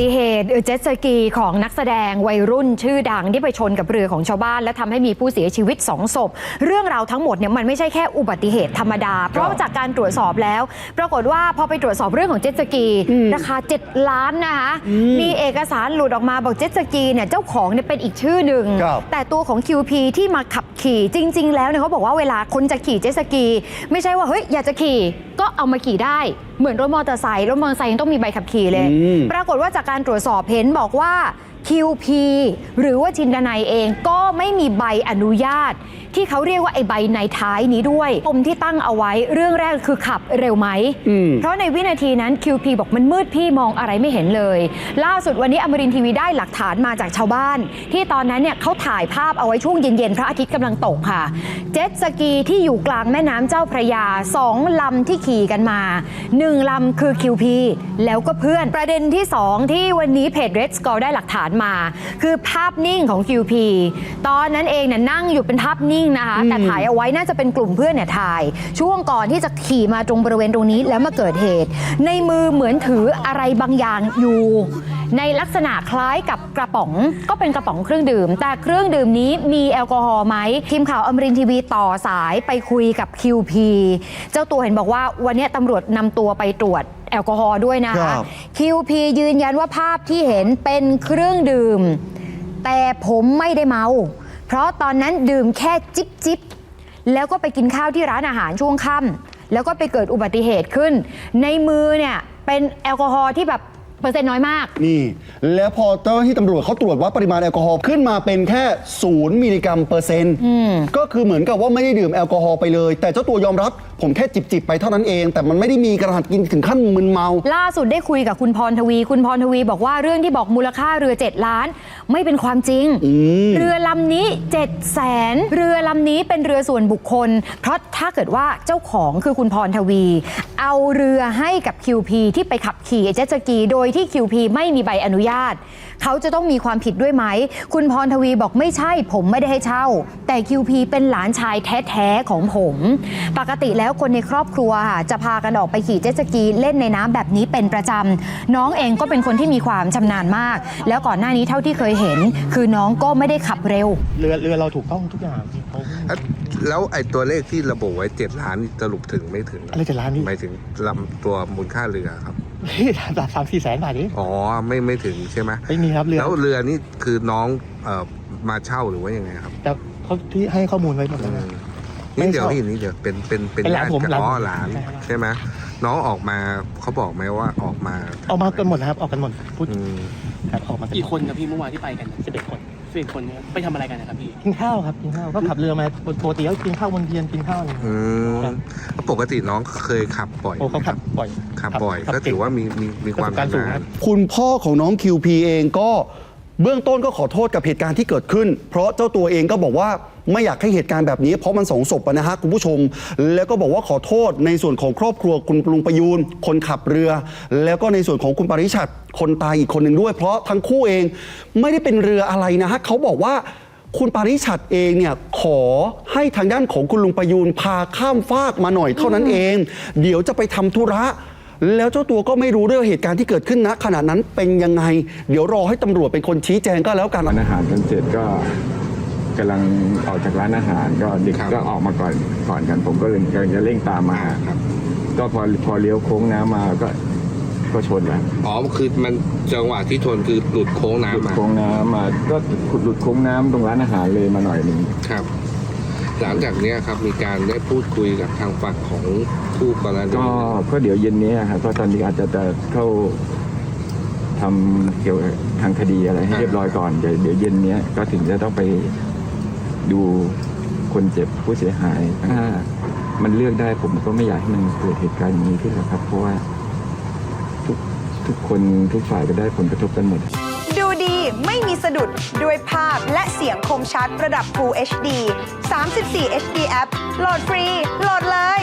ติเหตุเจ็ตสกีของนักแสดงวัยรุ่นชื่อดังที่ไปชนกับเรือของชาวบ้าน และทำให้มีผู้เสียชีวิต2ศพ เรื่องราวทั้งหมดเนี่ยมันไม่ใช่แค่อุบัติเหตุธรรมดา เพราะจากการตรวจสอบแล้ว ปรากฏว่าพอไปตรวจสอบเรื่องของเจ็ตสกี ราคา 7 ล้านนะคะมีเอกสารหลุดออกมาบอกเจ็ตสกีเนี่ยเจ้าของเนี่ยเป็นอีกชื่อหนึ่งครับแต่ตัวของ QP ที่มาขับขี่จริง ๆ แล้วเนี่ยเขาบอกว่าเวลาคนจะขี่เจ็ตสกี ไม่ใช่ว่าเฮ้ยอยากจะขี่ก็เอามาขี่ได้ เหมือนรถมอเตอร์ไซค์รถมอเตอร์ไซค์ยังต้องมีใบขับขี่เลยอืมปรากฏว่าจากการตรวจสอบเห็นบอกว่า QP หรือว่าชินดนัยเองก็ไม่มีใบอนุญาต ที่เขาเรียกว่าไอ้ใบในท้ายนี้ด้วยปมที่ตั้งเอาไว้เรื่องแรกคือขับเร็วไหมอืมเพราะในวินาทีนั้น QP บอกมันมืดพี่มองอะไรไม่เห็นเลย ล่าสุดวันนี้อมรินทร์ทีวีได้หลักฐานมาจากชาวบ้าน ที่ตอนนั้นเนี่ยเขาถ่ายภาพเอาไว้ช่วงเย็นๆ พระอาทิตย์กำลังตกค่ะ เจ็ตสกีที่อยู่กลางแม่น้ำเจ้าพระยาสองลำที่ขี่กันมาหนึ่งลำคือ QP แล้วก็เพื่อนประเด็นที่ 2 ที่วันนี้เพจ Red Score ได้หลักฐานมา คือภาพนิ่งของ QP ตอนนั้นเองเนี่ยนั่งอยู่เป็นภาพนิ่งนะคะ แต่ถ่ายเอาไว้น่าจะเป็นกลุ่มเพื่อนเนี่ยถ่าย ช่วงก่อนที่จะขี่มาตรงบริเวณตรงนี้แล้วมาเกิดเหตุ ในมือเหมือนถืออะไรบางอย่างอยู่ ในลักษณะคล้ายกับกระป๋องก็เป็นกระป๋องเครื่องดื่ม แต่เครื่องดื่มนี้มีแอลกอฮอล์ไหมทีมข่าวอมรินทร์ทีวีต่อสายไปคุยกับ QP เจ้าตัวเห็นบอกว่าวันนี้ตำรวจนำตัวไปตรวจ แอลกอฮอล์ด้วยนะครัคะบ QP ยืนยันว่าภาพที่เห็นเป็นเครื่องดื่ม แต่ผมไม่ได้เมา เพราะตอนนั้นดื่มแค่จิบจิบแล้วก็ไปกินข้าวที่ร้านอาหารช่วงค่ำแล้วก็ไปเกิดอุบัติเหตุขึ้น ในมือเนี่ยเป็นแอลกอฮอล์ที่แบบ เปอร์เซ็นต์น้อยมาก นี่ แล้วพอเจ้าหน้าที่ตำรวจเขาตรวจวัดปริมาณแอลกอฮอล์ขึ้นมาเป็นแค่ศูนย์มิลลิกรัมเปอร์เซ็นต์ก็คือเหมือนกับว่าไม่ได้ดื่มแอลกอฮอล์ไปเลย แต่เจ้าตัวยอมรับผมแค่จิบๆไปเท่านั้นเอง แต่มันไม่ได้มีกระหัตกินถึงขั้นมึนเมา ล่าสุดได้คุยกับคุณพรทวี คุณพรทวีบอกว่าเรื่องที่บอกมูลค่าเรือ 7 ล้าน ไม่เป็นความจริงมเรือลำนี้7 0 0แสนเรือลำนี้เป็นเรือส่วนบุคคล เพราะถ้าเกิดว่าเจ้าของคือคุณพรทวี เอาเรือให้กับ QP ที่ไปขับขี่เจ็ตสกีโดยที่ QP ไม่มีใบอนุญาต เขาจะต้องมีความผิดด้วยไหม คุณพรทวีบอกไม่ใช่ผมไม่ได้ให้เช่า แต่ QP เป็นหลานชายแท้ๆของผม ปกติแล้วคนในครอบครัวค่ะจะพากันออกไปขี่เจ็ตสกีเล่นในน้ำแบบนี้เป็นประจำน้องเองก็เป็นคนที่มีความชำนาญมาก แล้วก่อนหน้านี้เท่าที่เคยเห็น คือน้องก็ไม่ได้ขับเร็ว เรือเรือเราถูกต้องทุกอย่างเขาแล้วแล้วไอ้ตัวเลขที่ระบุไว้เจ็ดล้านนี่สรุปถึงไม่ถึงอะไรจะล้านนี่หมายถึงลำตัวมูลค่าเรือครับ สามสามสี่แสนบาทเองอ๋อไม่ไม่ถึงใช่ไหมไม่มีครับเรือ แล้วเรือนี่คือน้องเอ่อมาเช่าหรือว่ายังไงครับแต่เขาที่ให้ข้อมูลไว้หมดอืแล้วมนะ นี่เดี๋ยวไม่เช่าพี่นี่เดี๋ยวเป็นเป็นเป็นเป็นหลานญติผมกับหลานอ๋อผมหลานใช่ครับ ใช่ไหมน้องออกมาเขาบอกไหมว่าออกมาออกมากันหมดนะครับ ออกกันหมดพูดอืมครับออกมากันกี่คนครับพี่เมื่อวานที่ไปกันสิบเอ็ดคน สิบคนเนี่ยไปทำอะไรกันนะครับพี่กินข้าวครับกินข้าวก็ขับเรือมาปกติก็กินข้าววนเวียนกินข้าวอะไรอย่างอืเงี้ยมครับ แล้วปกติน้องเคยขับบ่อยโอ้เขาไหมขับบ่อย ขับบ่อยขับก็ถือเงว่ามีมีมีความประสบการณ์สูงชำคนารัญบคุณพ่อของน้อง QP เองก็ เบื้องต้นก็ขอโทษกับเหตุการณ์ที่เกิดขึ้น เพราะเจ้าตัวเองก็บอกว่าไม่อยากให้เหตุการณ์แบบนี้ เพราะมันสองศพนะฮะคุณผู้ชม แล้วก็บอกว่าขอโทษในส่วนของครอบครัวคุณลุงประยูนคนขับเรือ แล้วก็ในส่วนของคุณปริชัดคนตายอีกคนหนึ่งด้วย เพราะทั้งคู่เองไม่ได้เป็นเรืออะไรนะฮะเขาบอกว่าคุณปาริชัดเองเนี่ยขอให้ทางด้านของคุณลุงประยูนพาข้ามฟากมาหน่อยเท่านั้นเอง เดี๋ยวจะไปทำธุระ แล้วเจ้าตัวก็ไม่รู้เรื่องเหตุการณ์ที่เกิดขึ้นนะขณะนั้นเป็นยังไง เดี๋ยวรอให้ตำรวจเป็นคนชี้แจงก็แล้วกัน ร้านอาหารจนเสร็จก็กำลังออกจากร้านอาหารก็เด็กครับ ก็ออกมาก่อนก่อนกัน ผมก็เลยกำลังจะเร่งตามมา ครับ ก็พอพอเลี้ยวโค้งน้ำมาก็ก็ชนแล้วอ๋อ คือมันจังหวะที่ชนคือหลุดโค้งหลุดน้ำมา โค้งน้ำมา ก็ขุดหลุดโค้งน้ำตรงร้านอาหารเลยมาหน่อยหนึ่งครับ หลังจากเนี้ยครับมีการได้พูดคุยกับทางฝั่งของคู่กรณีก็ก็เดี๋ยวเย็นนี้ครับเพราะตอนนี้อาจจะจะเข้าทำเกี่ยวกับทางคดีอะไรให้เรียบร้อยก่อนเดี๋ยวเดี๋ยวเย็นนี้ก็ถึงจะต้องไปดูคนเจ็บผู้เสียหายถ้ามันเลือกได้ผมก็ไม่อยากให้มันเกิดเหตุการณ์อย่างนี้ขึ้นหรอกครับ เพราะว่าทุกทุกคนทุกฝ่ายก็ได้ผลกระทบกันหมดดู ดี ไม่มีสะดุด ด้วยภาพและเสียงคมชัดระดับ Full HD 34 HD App โหลดฟรี โหลดเลย